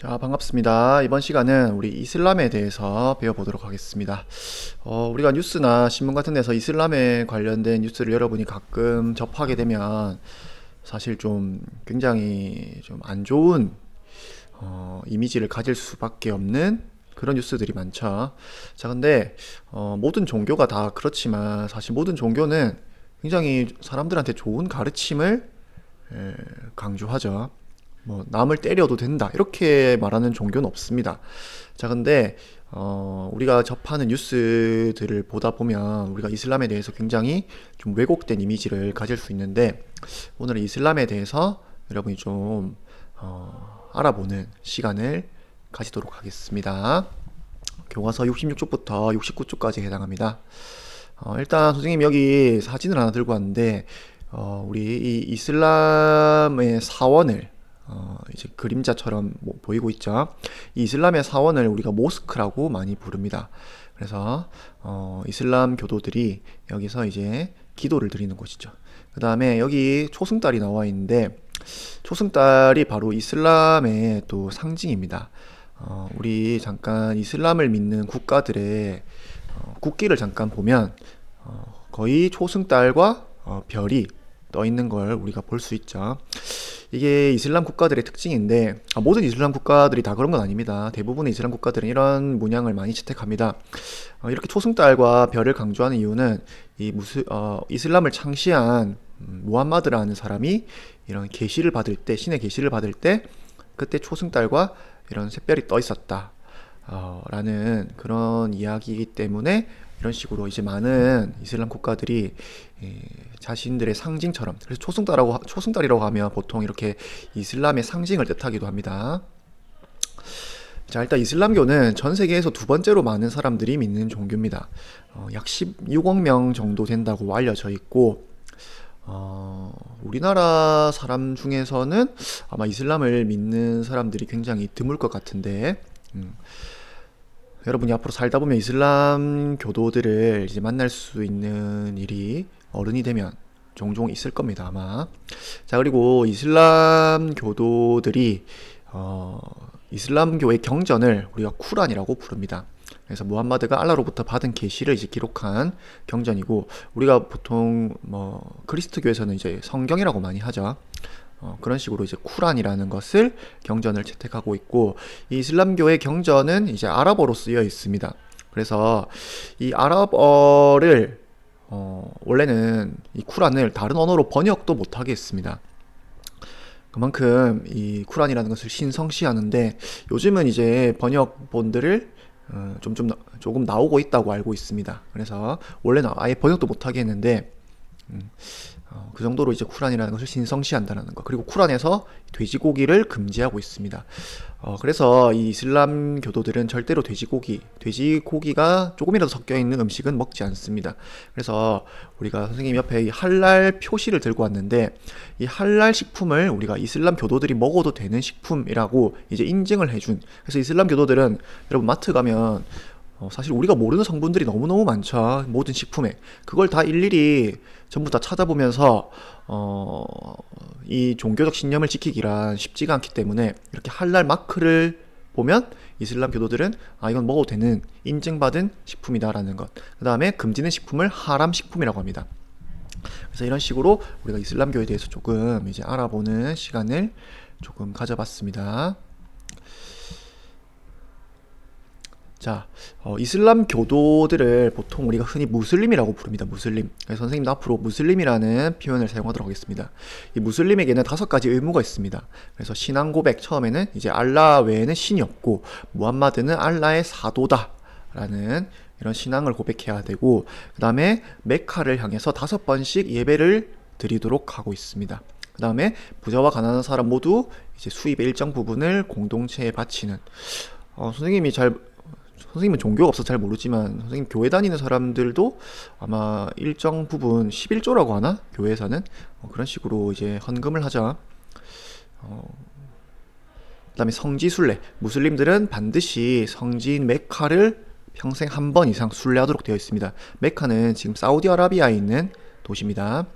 자, 반갑습니다. 이번 시간은 우리 이슬람에 대해서 배워보도록 하겠습니다. 어, 우리가 뉴스나 신문 같은 데서 이슬람에 관련된 뉴스를 여러분이 가끔 접하게 되면 사실 좀 굉장히 좀 안 좋은 어, 이미지를 가질 수밖에 없는 그런 뉴스들이 많죠. 자, 근데 어, 모든 종교가 다 그렇지만 사실 모든 종교는 굉장히 사람들한테 좋은 가르침을 에, 강조하죠. 뭐 남을 때려도 된다 이렇게 말하는 종교는 없습니다. 자, 근데 어, 우리가 접하는 뉴스들을 보다 보면 우리가 이슬람에 대해서 굉장히 좀 왜곡된 이미지를 가질 수 있는데 오늘은 이슬람에 대해서 여러분이 좀 어, 알아보는 시간을 가지도록 하겠습니다. 교과서 66쪽부터 69쪽까지 해당합니다. 어, 일단 선생님 여기 사진을 하나 들고 왔는데 어, 우리 이 이슬람의 사원을 어, 이제 그림자처럼 뭐 보이고 있죠. 이 이슬람의 사원을 우리가 모스크라고 많이 부릅니다. 그래서 어, 이슬람 교도들이 여기서 이제 기도를 드리는 곳이죠. 그 다음에 여기 초승달이 나와 있는데 초승달이 바로 이슬람의 또 상징입니다. 어, 우리 잠깐 이슬람을 믿는 국가들의 어, 국기를 잠깐 보면 어, 거의 초승달과 어, 별이 떠 있는 걸 우리가 볼 수 있죠. 이게 이슬람 국가들의 특징인데 아, 모든 이슬람 국가들이 다 그런 건 아닙니다. 대부분의 이슬람 국가들은 이런 문양을 많이 채택합니다. 어, 이렇게 초승달과 별을 강조하는 이유는 이 무슬 어, 이슬람을 창시한 음, 무함마드라는 사람이 이런 계시를 받을 때 신의 계시를 받을 때 그때 초승달과 이런 샛별이 떠 있었다. 어, 라는 그런 이야기이기 때문에 이런 식으로 이제 많은 이슬람 국가들이 예, 자신들의 상징처럼 그래서 초승달이라고 하- 초승달이라고 하면 보통 이렇게 이슬람의 상징을 뜻하기도 합니다. 자, 일단 이슬람교는 전 세계에서 두 번째로 많은 사람들이 믿는 종교입니다. 어, 약 16억 명 정도 된다고 알려져 있고, 어, 우리나라 사람 중에서는 아마 이슬람을 믿는 사람들이 굉장히 드물 것 같은데, 음, 여러분이 앞으로 살다 보면 이슬람 교도들을 이제 만날 수 있는 일이 어른이 되면 종종 있을 겁니다, 아마. 자, 그리고 이슬람 교도들이, 어, 이슬람교의 경전을 우리가 쿠란이라고 부릅니다. 그래서 무함마드가 알라로부터 받은 계시를 이제 기록한 경전이고, 우리가 보통 뭐, 그리스도교에서는 이제 성경이라고 많이 하죠. 어, 그런 식으로 이제 쿠란이라는 것을 경전을 채택하고 있고 이 이슬람교의 경전은 이제 아랍어로 쓰여 있습니다. 그래서 이 아랍어를 어, 원래는 이 쿠란을 다른 언어로 번역도 못하게 했습니다. 그만큼 이 쿠란이라는 것을 신성시하는데 요즘은 이제 번역본들을 어, 좀, 좀, 나- 조금 나오고 있다고 알고 있습니다. 그래서 원래는 아예 번역도 못하게 했는데 음, 어, 그 정도로 이제 쿠란이라는 것을 신성시한다는 거. 그리고 쿠란에서 돼지고기를 금지하고 있습니다. 어, 그래서 이 이슬람 교도들은 절대로 돼지고기, 돼지고기가 조금이라도 섞여 있는 음식은 먹지 않습니다. 그래서 우리가 선생님 옆에 이 할랄 표시를 들고 왔는데 이 할랄 식품을 우리가 이슬람 교도들이 먹어도 되는 식품이라고 이제 인증을 해준. 그래서 이슬람 교도들은 여러분 마트 가면 어, 사실 우리가 모르는 성분들이 너무너무 많죠. 모든 식품에. 그걸 다 일일이 전부 다 찾아보면서, 어, 이 종교적 신념을 지키기란 쉽지가 않기 때문에 이렇게 할랄 마크를 보면 이슬람 교도들은 아, 이건 먹어도 되는 인증받은 식품이다라는 것. 그 다음에 금지는 식품을 하람 식품이라고 합니다. 그래서 이런 식으로 우리가 이슬람교에 대해서 조금 이제 알아보는 시간을 조금 가져봤습니다. 자, 어, 이슬람 교도들을 보통 우리가 흔히 무슬림이라고 부릅니다. 무슬림. 그래서 선생님도 앞으로 무슬림이라는 표현을 사용하도록 하겠습니다. 이 무슬림에게는 다섯 가지 의무가 있습니다. 그래서 신앙 고백 처음에는 이제 알라 외에는 신이 없고 무함마드는 알라의 사도다라는 이런 신앙을 고백해야 되고 그 다음에 메카를 향해서 다섯 번씩 예배를 드리도록 하고 있습니다. 그 다음에 부자와 가난한 사람 모두 이제 수입의 일정 부분을 공동체에 바치는 어, 선생님이 잘 선생님은 종교가 없어서 잘 모르지만 선생님 교회 다니는 사람들도 아마 일정 부분 11조라고 하나? 교회에서는 어, 그런 식으로 이제 헌금을 하자. 어, 그다음에 성지 순례. 무슬림들은 반드시 성지인 메카를 평생 한 번 이상 순례하도록 되어 있습니다. 메카는 지금 사우디아라비아에 있는 도시입니다.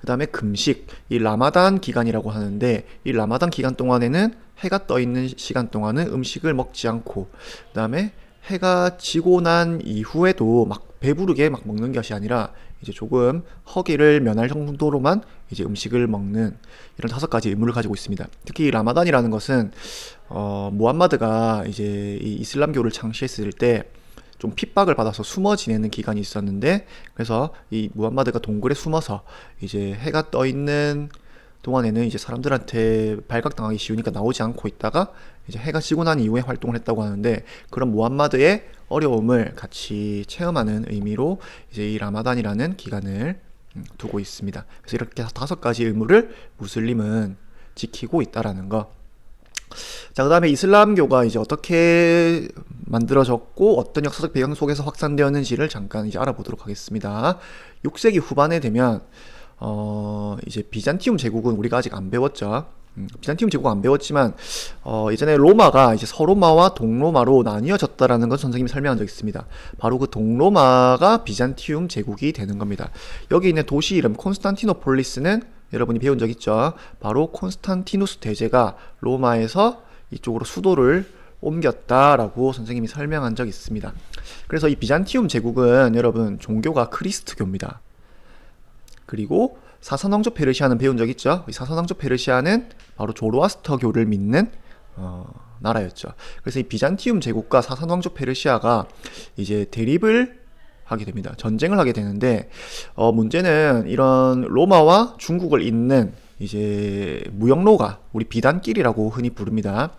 그 다음에 금식, 이 라마단 기간이라고 하는데 이 라마단 기간 동안에는 해가 떠 있는 시간 동안은 음식을 먹지 않고 그 다음에 해가 지고 난 이후에도 막 배부르게 막 먹는 것이 아니라 이제 조금 허기를 면할 정도로만 이제 음식을 먹는 이런 다섯 가지 의무를 가지고 있습니다. 특히 이 라마단이라는 것은 어, 무함마드가 이제 이 이슬람교를 창시했을 때 좀 핍박을 받아서 숨어 지내는 기간이 있었는데 그래서 이 무함마드가 동굴에 숨어서 이제 해가 떠 있는 동안에는 이제 사람들한테 발각당하기 쉬우니까 나오지 않고 있다가 이제 해가 지고 난 이후에 활동을 했다고 하는데 그런 무함마드의 어려움을 같이 체험하는 의미로 이제 이 라마단이라는 기간을 음, 두고 있습니다. 그래서 이렇게 다섯 가지 의무를 무슬림은 지키고 있다라는 거. 자, 그 다음에 이슬람교가 이제 어떻게 만들어졌고 어떤 역사적 배경 속에서 확산되었는지를 잠깐 이제 알아보도록 하겠습니다. 6세기 후반에 되면 어, 이제 비잔티움 제국은 우리가 아직 안 배웠죠. 음, 비잔티움 제국 안 배웠지만 어, 예전에 로마가 이제 서로마와 동로마로 나뉘어졌다라는 건 선생님이 설명한 적 있습니다. 바로 그 동로마가 비잔티움 제국이 되는 겁니다. 여기 있는 도시 이름 콘스탄티노폴리스는 여러분이 배운 적 있죠. 바로 콘스탄티누스 대제가 로마에서 이쪽으로 수도를 옮겼다라고 선생님이 설명한 적 있습니다. 그래서 이 비잔티움 제국은 여러분 종교가 크리스트교입니다. 그리고 사선왕조 페르시아는 배운 적 있죠? 이 사선왕조 페르시아는 바로 조로아스터교를 믿는 어, 나라였죠. 그래서 이 비잔티움 제국과 사선왕조 페르시아가 이제 대립을 하게 됩니다. 전쟁을 하게 되는데 어, 문제는 이런 로마와 중국을 잇는 이제 무역로가 우리 비단길이라고 흔히 부릅니다.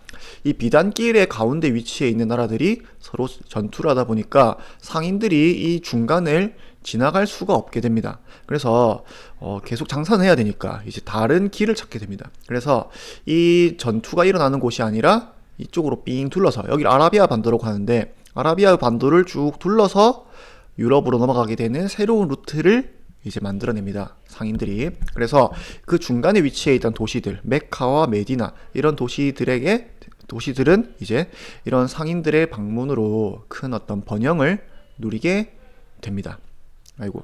이 비단길의 가운데 위치해 있는 나라들이 서로 전투를 하다 보니까 상인들이 이 중간을 지나갈 수가 없게 됩니다. 그래서 어, 계속 장사는 해야 되니까 이제 다른 길을 찾게 됩니다. 그래서 이 전투가 일어나는 곳이 아니라 이쪽으로 삥 둘러서 여기 아라비아 반도라고 하는데 아라비아 반도를 쭉 둘러서 유럽으로 넘어가게 되는 새로운 루트를 이제 만들어냅니다. 상인들이. 그래서 그 중간에 위치해 있던 도시들, 메카와 메디나 이런 도시들에게 도시들은 이제 이런 상인들의 방문으로 큰 어떤 번영을 누리게 됩니다. 아이고.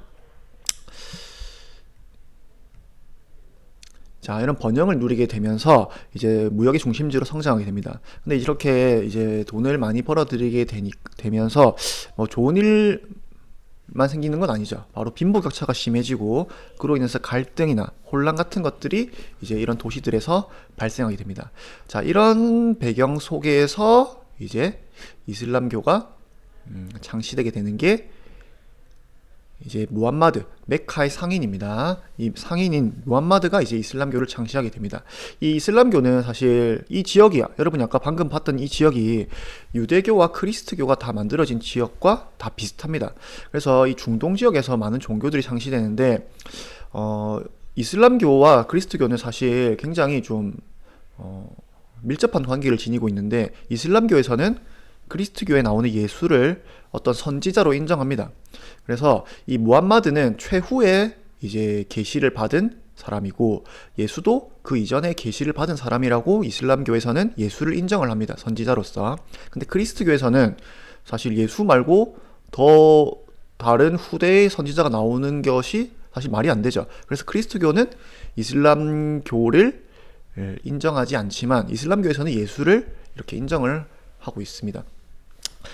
자, 이런 번영을 누리게 되면서 이제 무역의 중심지로 성장하게 됩니다. 근데 이렇게 이제 돈을 많이 벌어들이게 되니, 되면서 뭐 좋은 일 만 생기는 건 아니죠. 바로 빈부격차가 심해지고 그로 인해서 갈등이나 혼란 같은 것들이 이제 이런 도시들에서 발생하게 됩니다. 자, 이런 배경 속에서 이제 이슬람교가 음, 창시되게 되는 게 이제 무함마드 메카의 상인입니다. 이 상인인 무함마드가 이제 이슬람교를 창시하게 됩니다. 이 이슬람교는 사실 이 지역이 여러분이 아까 방금 봤던 이 지역이 유대교와 크리스트교가 다 만들어진 지역과 다 비슷합니다. 그래서 이 중동 지역에서 많은 종교들이 창시되는데 어, 이슬람교와 크리스트교는 사실 굉장히 좀 어, 밀접한 관계를 지니고 있는데 이슬람교에서는 그리스트교에 나오는 예수를 어떤 선지자로 인정합니다. 그래서 이 무함마드는 최후에 이제 계시를 받은 사람이고 예수도 그 이전에 계시를 받은 사람이라고 이슬람교에서는 예수를 인정을 합니다. 선지자로서. 근데 그리스트교에서는 사실 예수 말고 더 다른 후대의 선지자가 나오는 것이 사실 말이 안 되죠. 그래서 그리스트교는 이슬람교를 예, 인정하지 않지만 이슬람교에서는 예수를 이렇게 인정을 하고 있습니다.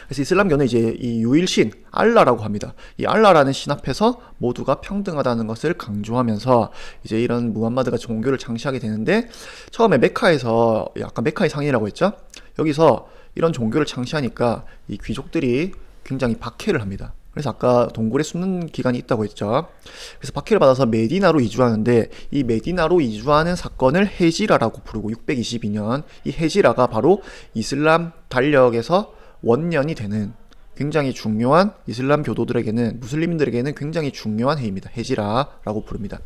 그래서 이슬람교는 이제 이 유일신 알라라고 합니다. 이 알라라는 신 앞에서 모두가 평등하다는 것을 강조하면서 이제 이런 무함마드가 종교를 창시하게 되는데 처음에 메카에서 약간 메카의 상이라고 했죠. 여기서 이런 종교를 창시하니까 이 귀족들이 굉장히 박해를 합니다. 그래서 아까 동굴에 숨는 기간이 있다고 했죠. 그래서 박해를 받아서 메디나로 이주하는데 이 메디나로 이주하는 사건을 헤지라라고 부르고 622년 이 헤지라가 바로 이슬람 달력에서 원년이 되는 굉장히 중요한 이슬람 교도들에게는 무슬림들에게는 굉장히 중요한 해입니다. 헤지라라고 부릅니다.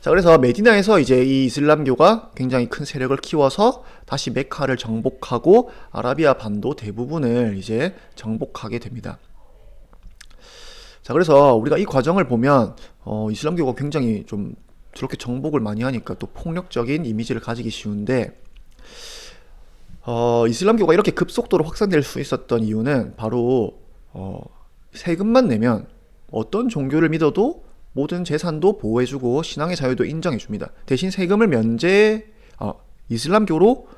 자, 그래서 메디나에서 이제 이 이슬람교가 굉장히 큰 세력을 키워서 다시 메카를 정복하고 아라비아 반도 대부분을 이제 정복하게 됩니다. 자, 그래서 우리가 이 과정을 보면 어, 이슬람교가 굉장히 좀 저렇게 정복을 많이 하니까 또 폭력적인 이미지를 가지기 쉬운데 어, 이슬람교가 이렇게 급속도로 확산될 수 있었던 이유는 바로 어, 세금만 내면 어떤 종교를 믿어도 모든 재산도 보호해주고 신앙의 자유도 인정해줍니다. 대신 세금을 면제 어, 이슬람교로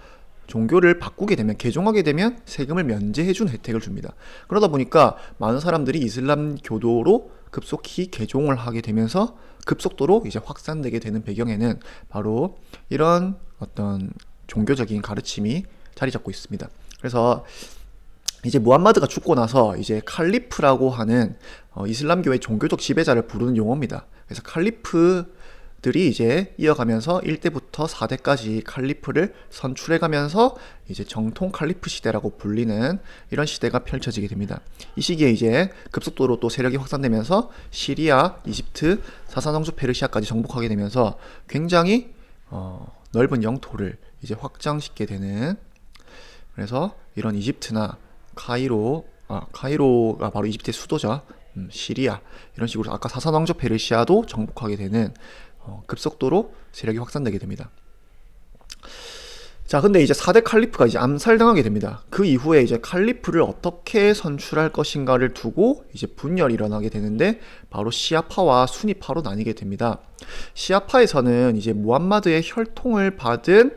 종교를 바꾸게 되면 개종하게 되면 세금을 면제해 준 혜택을 줍니다. 그러다 보니까 많은 사람들이 이슬람 교도로 급속히 개종을 하게 되면서 급속도로 이제 확산되게 되는 배경에는 바로 이런 어떤 종교적인 가르침이 자리 잡고 있습니다. 그래서 이제 무함마드가 죽고 나서 이제 칼리프라고 하는 어, 이슬람교의 종교적 지배자를 부르는 용어입니다. 그래서 칼리프 들이 이제 이어가면서 1대부터 4대까지 칼리프를 선출해 가면서 이제 정통 칼리프 시대라고 불리는 이런 시대가 펼쳐지게 됩니다. 이 시기에 이제 급속도로 또 세력이 확산되면서 시리아, 이집트, 사사성수 페르시아까지 정복하게 되면서 굉장히 어, 넓은 영토를 이제 확장시키게 되는 그래서 이런 이집트나 카이로, 아, 카이로가 바로 이집트의 수도죠. 음, 시리아 이런 식으로 아까 사사왕조 페르시아도 정복하게 되는 어, 급속도로 세력이 확산되게 됩니다. 자, 근데 이제 4대 칼리프가 이제 암살당하게 됩니다. 그 이후에 이제 칼리프를 어떻게 선출할 것인가를 두고 이제 분열이 일어나게 되는데 바로 시아파와 수니파로 나뉘게 됩니다. 시아파에서는 이제 무함마드의 혈통을 받은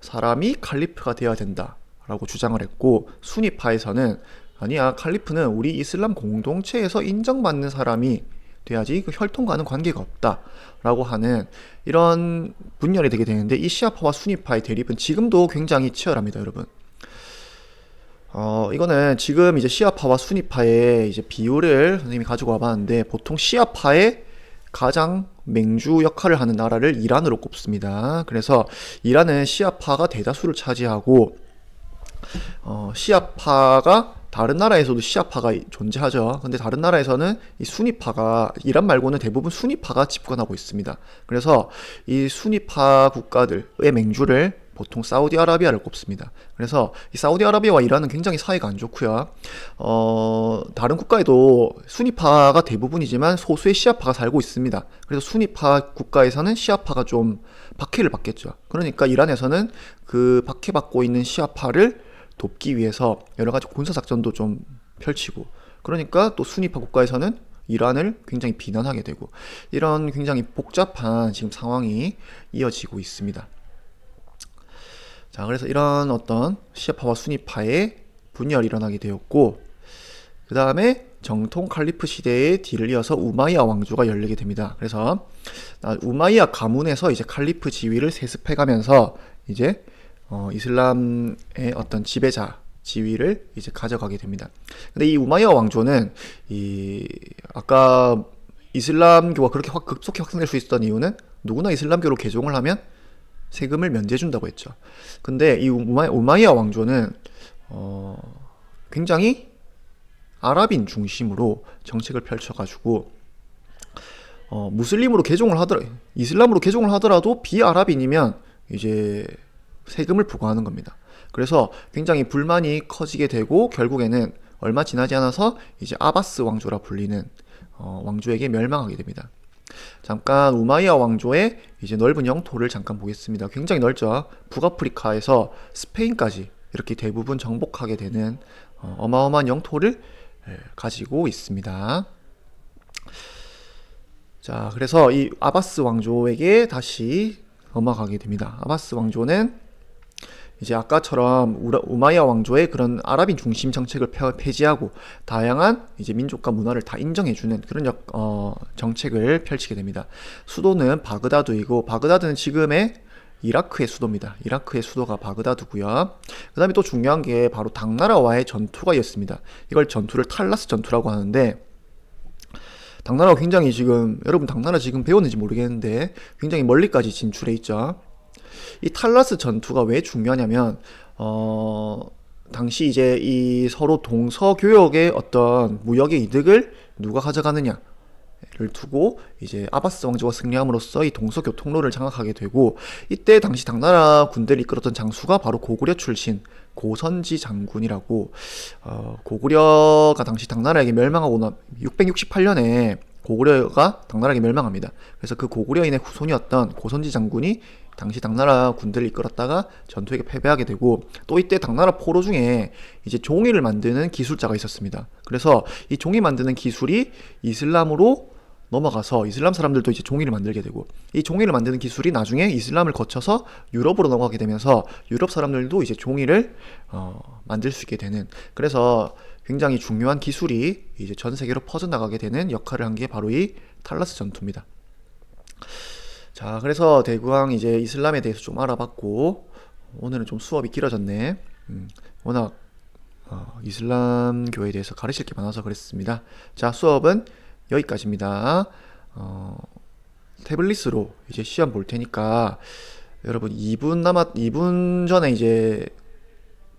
사람이 칼리프가 되어야 된다라고 주장을 했고 수니파에서는 아니야 칼리프는 우리 이슬람 공동체에서 인정받는 사람이 돼야지 그 혈통과는 관계가 없다라고 하는 이런 분열이 되게 되는데 이 시아파와 수니파의 대립은 지금도 굉장히 치열합니다, 여러분. 어, 이거는 지금 이제 시아파와 수니파의 이제 비율을 선생님이 가지고 와봤는데 보통 시아파의 가장 맹주 역할을 하는 나라를 이란으로 꼽습니다. 그래서 이란은 시아파가 대다수를 차지하고 어, 시아파가 다른 나라에서도 시아파가 존재하죠. 근데 다른 나라에서는 이 수니파가 이란 말고는 대부분 수니파가 집권하고 있습니다. 그래서 이 수니파 국가들의 맹주를 보통 사우디아라비아를 꼽습니다. 그래서 이 사우디아라비아와 이란은 굉장히 사이가 안 좋고요. 어, 다른 국가에도 수니파가 대부분이지만 소수의 시아파가 살고 있습니다. 그래서 수니파 국가에서는 시아파가 좀 박해를 받겠죠. 그러니까 이란에서는 그 박해받고 있는 시아파를 돕기 위해서 여러 가지 군사 작전도 좀 펼치고 그러니까 또 순위파 국가에서는 이란을 굉장히 비난하게 되고 이런 굉장히 복잡한 지금 상황이 이어지고 있습니다. 자, 그래서 이런 어떤 시아파와 순위파의 분열이 일어나게 되었고 그 다음에 정통 칼리프 시대의 뒤를 이어서 우마이야 왕조가 열리게 됩니다. 그래서 우마이야 가문에서 이제 칼리프 지위를 세습해가면서 이제 어, 이슬람의 어떤 지배자 지위를 이제 가져가게 됩니다. 근데 이 우마이야 왕조는 이 아까 이슬람교가 그렇게 확 급속히 확산될 수 있었던 이유는 누구나 이슬람교로 개종을 하면 세금을 면제 준다고 했죠. 근데 이 우마, 우마이야 왕조는 어, 굉장히 아랍인 중심으로 정책을 펼쳐가지고 어, 무슬림으로 개종을 하더라 이슬람으로 개종을 하더라도 비아랍인이면 이제 세금을 부과하는 겁니다. 그래서 굉장히 불만이 커지게 되고 결국에는 얼마 지나지 않아서 이제 아바스 왕조라 불리는 어, 왕조에게 멸망하게 됩니다. 잠깐 우마이야 왕조의 이제 넓은 영토를 잠깐 보겠습니다. 굉장히 넓죠. 북아프리카에서 스페인까지 이렇게 대부분 정복하게 되는 어, 마어마한 영토를 예, 가지고 있습니다. 자, 그래서 이 아바스 왕조에게 다시 넘어가게 됩니다. 아바스 왕조는 이제 아까처럼 우마이야 왕조의 그런 아랍인 중심 정책을 폐지하고 다양한 이제 민족과 문화를 다 인정해주는 그런 역, 어, 정책을 펼치게 됩니다. 수도는 바그다드이고 바그다드는 지금의 이라크의 수도입니다. 이라크의 수도가 바그다드고요. 그 다음에 또 중요한 게 바로 당나라와의 전투가 있었습니다. 이걸 전투를 탈라스 전투라고 하는데 당나라가 굉장히 지금 여러분 당나라 지금 배웠는지 모르겠는데 굉장히 멀리까지 진출해 있죠. 이 탈라스 전투가 왜 중요하냐면 어 당시 이제 이 서로 동서 교역의 어떤 무역의 이득을 누가 가져가느냐 를 두고 이제 아바스 왕조가 승리함으로써 이 동서 교통로를 장악하게 되고 이때 당시 당나라 군대를 이끌었던 장수가 바로 고구려 출신 고선지 장군이라고 어, 고구려가 당시 당나라에게 멸망하고 나 668년에 고구려가 당나라에게 멸망합니다. 그래서 그 고구려인의 후손이었던 고선지 장군이 당시 당나라 군대를 이끌었다가 전투에게 패배하게 되고 또 이때 당나라 포로 중에 이제 종이를 만드는 기술자가 있었습니다. 그래서 이 종이 만드는 기술이 이슬람으로 넘어가서 이슬람 사람들도 이제 종이를 만들게 되고 이 종이를 만드는 기술이 나중에 이슬람을 거쳐서 유럽으로 넘어가게 되면서 유럽 사람들도 이제 종이를 어, 만들 수 있게 되는 그래서 굉장히 중요한 기술이 이제 전 세계로 퍼져나가게 되는 역할을 한 게 바로 이 탈라스 전투입니다. 자, 그래서 대구왕 이제 이슬람에 대해서 좀 알아봤고 오늘은 좀 수업이 길어졌네. 음, 워낙 어, 이슬람 교회에 대해서 가르칠 게 많아서 그랬습니다. 자, 수업은 여기까지입니다. 어, 태블릿으로 이제 시험 볼 테니까 여러분 2분 남았 2분 전에 이제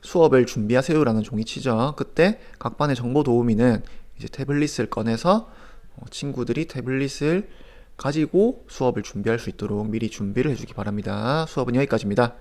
수업을 준비하세요라는 종이 치죠. 그때 각 반의 정보 도우미는 이제 태블릿을 꺼내서 어, 친구들이 태블릿을 가지고 수업을 준비할 수 있도록 미리 준비를 해주기 바랍니다. 수업은 여기까지입니다.